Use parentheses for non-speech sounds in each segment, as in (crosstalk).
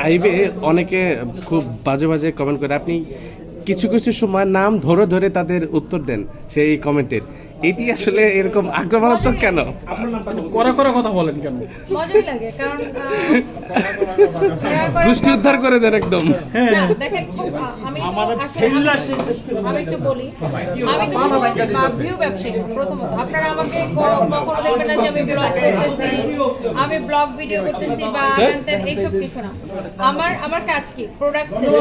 লাইভে অনেকে খুব বাজে বাজে কমেন্ট করে। আপনি কিছু কিছু সময় নাম ধরে ধরে তাদের উত্তর দেন, সেই কমেন্টের এটি আসলে এরকম আক্রমণাত্মক কেন? করা করা কথা বলেন কেন? মজাই লাগে কারণ গোষ্ঠী উদ্ধার করে দেন একদম। দেখেন আমি আমি- আমি একটু বলি আমি তো ভিউ ব্যবসায়ী প্রথমত। আপনারা আমাকে কখনো দেখবেন না যে আমি ব্লগ করতেছি আমি ব্লগ ভিডিও করতেছি বা এইসব কিছু না। আমার আমার কাজ কি? প্রোডাক্ট সেল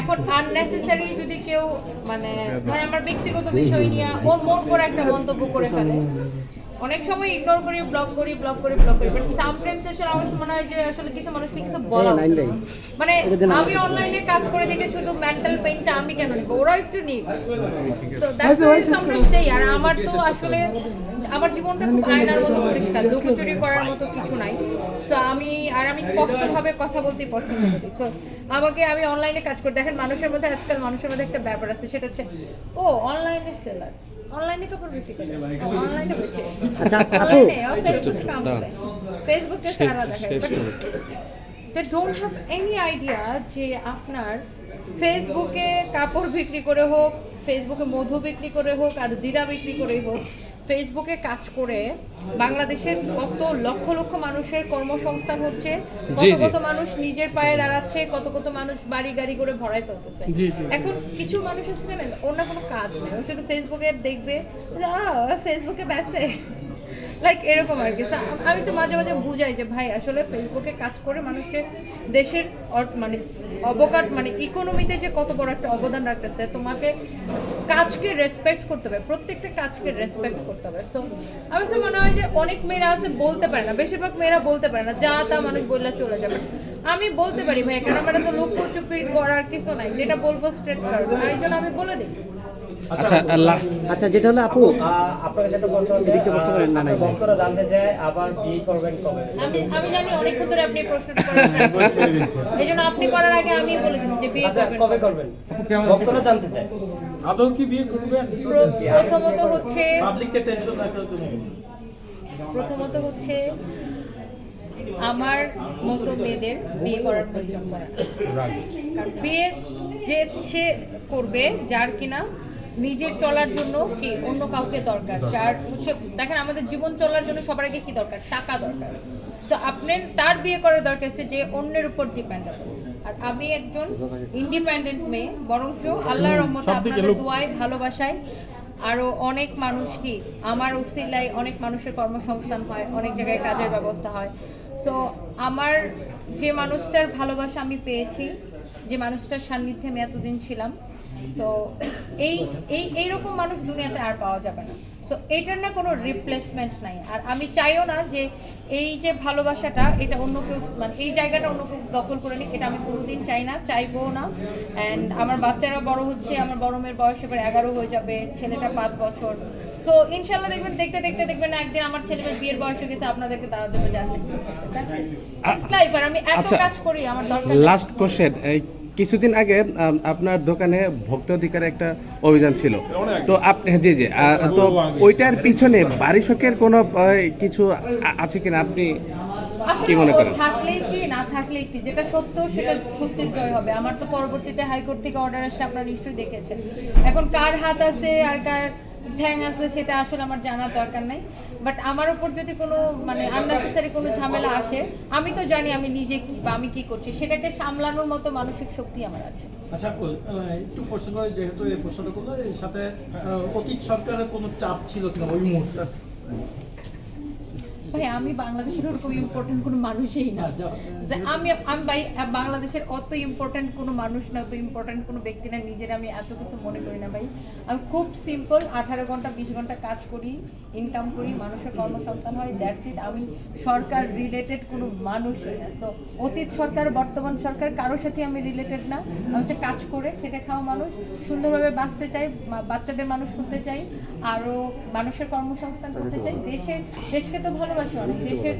এখন আননেসেসারি যদি কেউ মানে ধর আমার ব্যক্তিগত বিষয় নিয়ে ওর মন করে একটা মন্তব্য করে ফেলে। অনেক সময় ইগনোর করি ব্লক করি ব্লক করি ব্লক করি। বাট সামটাইমস আসলে আমার মনে হয় যে আসলে কিছু মানুষকে কিছু বলা উচিত। মানে আমি অনলাইনে কাজ করে দেখে শুধু মেন্টাল পেইনটা আমি কেন নিব? ওরা একটু নিক। সো দ্যাটস ওয়াই সামটাইমস দেই। আর আমার তো আসলে আমার জীবনটা খুব আয়নার মতো পরিষ্কার লুকোচুরি করার মতো কিছু নাই। সো আমি আর আমি স্পষ্টভাবে কথা বলতে পছন্দ করি। সো আমাকে আমি অনলাইনে কাজ করি। দেখেন মানুষের মধ্যে আজকাল মানুষের মধ্যে একটা ব্যাপার আছে সেটা হচ্ছে ও অনলাইনে সেলার অনলাইনে কাপড় বিক্রি করে। অনলাইনে বেচে। আচ্ছা। অনলাইনে ফেসবুকে কাম। করে ফেসবুকে সারা দেখায়। They don't have any idea যে আপনার ফেসবুকে কাপড় বিক্রি করে হোক ফেসবুকে মধু বিক্রি করে হোক আর জিরা বিক্রি করেই হোক ফেসবুকে কাজ করে বাংলাদেশের কত লক্ষ লক্ষ মানুষের কর্মসংস্থান হচ্ছে কত। কত মানুষ নিজের পায়ে দাঁড়াচ্ছে কত কত মানুষ বাড়ি গাড়ি করে ভরাই ফেলতেছে। এখন কিছু মানুষের আছে অন্য ওর কোনো কাজ নেই ও শুধু ফেসবুকে দেখবে ফেসবুকে ব্যাসে লাইক এরকম আর কি। আমি একটু মাঝে মাঝে বুঝাই যে, ভাই, আসলে ফেসবুকে কাজ করে মানুষের দেশের মানে অবকাঠ মানে ইকোনমিতে যে কত বড় একটা অবদান রাখতেছে, তোমাকে কাজকে রেসপেক্ট করতে হবে। প্রত্যেকটা কাজকে রেসপেক্ট করতে হবে। সো আমার কাছে মনে হয় যে অনেক মেয়েরা আছে, বলতে পারে না। বেশিরভাগ মেয়েরা বলতে পারে না। যা তা মানুষ বললে চলে যাবে। আমি বলতে পারি, ভাই কারণ আমার তো লোক চুপি করার কিছু নাই। যেটা বলব স্ট্রেট কারণ এই জন্য আমি বলে দিই। আচ্ছা আল্লাহ। আচ্ছা যেটা হলো আপু আপনাকে যেটা বলতে হচ্ছে এদিকে বলতে পারেন, না, না, ভক্তরা জানতে চায় আবার বিয়ে করবেন কবে? আমি আমি জানি অনেকক্ষণ ধরে আপনি প্রশ্নটা করেন এই আপনি করার আগে আমি বলে দিচ্ছি যে বিয়ে আচ্ছা করবেন কবে করবেন? ভক্তরা জানতে চায়। আদৌ কি বিয়ে করবেন? প্রথমত হচ্ছে পাবলিককে টেনশন প্রথমত হচ্ছে আমার মতো মেয়েদের বিয়ে করার প্রয়োজন পড়ে। না। বিয়ে যে সে করবে যার কিনা নিজের চলার জন্য কি অন্য কাউকে দরকার? যার হচ্ছে দেখেন আমাদের জীবন চলার জন্য সবার আগে কি দরকার? টাকা দরকার। তো আপনার তার বিয়ে করার দরকার আছে যে অন্যের উপর ডিপেন্ডেবল আর আমি একজন ইন্ডিপেন্ডেন্ট মেয়ে বরঞ্চ আল্লাহর রহমতে আপনাদের দোয়ায় ভালোবাসায় আরও অনেক মানুষ কি আমার উসিলায় অনেক মানুষের কর্মসংস্থান হয় অনেক জায়গায় কাজের ব্যবস্থা হয়। সো আমার যে মানুষটার ভালোবাসা আমি পেয়েছি যে মানুষটার সান্নিধ্যে আমি এতদিন ছিলাম সো এই এই এইরকম মানুষ দুনিয়াতে আর পাওয়া যাবে না। সো এটার না কোনো রিপ্লেসমেন্ট নাই। আর আমি চাইও না যে এই যে ভালোবাসাটা এটা অন্য কেউ মানে এই জায়গাটা অন্য কেউ দখল করে নিক এটা আমি কোনোদিন চাই না চাইব না। অ্যান্ড আমার বাচ্চারা বড় হচ্ছে আমার বড় মেয়ের বয়স এবার এগারো হয়ে যাবে ছেলেটা পাঁচ বছর। সো ইনশাল্লাহ দেখবেন দেখতে দেখতে দেখবেন একদিন আমার ছেলেমেয়ের বিয়ের বয়স হয়ে গেছে আপনাদেরকে তারা দেবে যে আসেন আমি এত আচ্ছা। কাজ করি আমার দরকার লাস্ট কোশ্চেন কিছুদিন আগে আপনার দোকানে ভক্ত অধিকার একটা অভিযান ছিল। তো আপনি জি জি তো ওইটার পিছনে বারিশকের কোনো কিছু আছে কিনা? আপনি কি মনে করেন? থাকলেই কি না থাকলেই কি? যেটা সত্য সেটা সত্যির জয় হবে। আমার তো পরবর্তীতে হাইকোর্ট থেকে অর্ডার আসছে আপনারা নিশ্চয়ই দেখেছেন। এখন কার হাত আছে আর কার ঠ্যাং আছে, সেটা আসলে আমার জানার দরকার নাই। বাট আমার উপর যদি কোনো মানে আননেসেসারি কোনো ঝামেলা আসে, আমি তো জানি আমি নিজে কি বা আমি কি করছি, সেটাকে সামলানোর মতো মানসিক শক্তি আমার আছে। আচ্ছা একটু প্রশ্ন করে, যেহেতু এই প্রশ্নটা করল, এর সাথে অতীত সরকারের কোনো চাপ ছিল কিনা ওই মুহূর্তে? ভাই আমি বাংলাদেশের ওরকম ইম্পর্টেন্ট কোনো মানুষই না। যে আমি আমি ভাই বাংলাদেশের অত ইম্পর্টেন্ট কোনো মানুষ না অত ইম্পর্টেন্ট কোনো ব্যক্তি না নিজের আমি এত কিছু মনে করি না ভাই। আমি খুব সিম্পল আঠারো ঘণ্টা বিশ ঘণ্টা কাজ করি ইনকাম করি মানুষের কর্মসংস্থান হয় দ্যাটস ইট আমি সরকার রিলেটেড কোনো মানুষই না। সো অতীত সরকার বর্তমান সরকার কারোর সাথে আমি রিলেটেড না। আমি হচ্ছে কাজ করে খেটে খাওয়া মানুষ সুন্দরভাবে বাঁচতে চাই বাচ্চাদের মানুষ করতে চাই আরও মানুষের কর্মসংস্থান করতে চাই দেশের দেশকে তো ভালোবাসি অনেক দেশের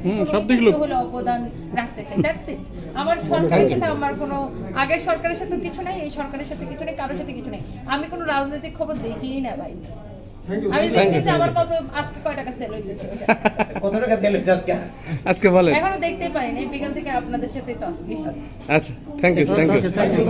হলে অবদান রাখতে চাই দ্যাটস ইট আমার সরকারের সাথে আমার কোনো আগের সরকারের সাথে কিছু নাই এই সরকারের সাথে কিছু নেই কারোর সাথে কিছু নেই। আমি কোনো রাজনৈতিক খবর দেখিই না ভাই। আমি দেখতেছি আমার কত আজকে কয় টাকা সেল হইতেছে। (laughs) কত টাকা সেল হয়েছে আজকে? আজকে বলেন। এখনও দেখতেই পারিনি বিকাল থেকে আপনাদের আজকে আচ্ছা থ্যাংক ইউ থ্যাংক ইউ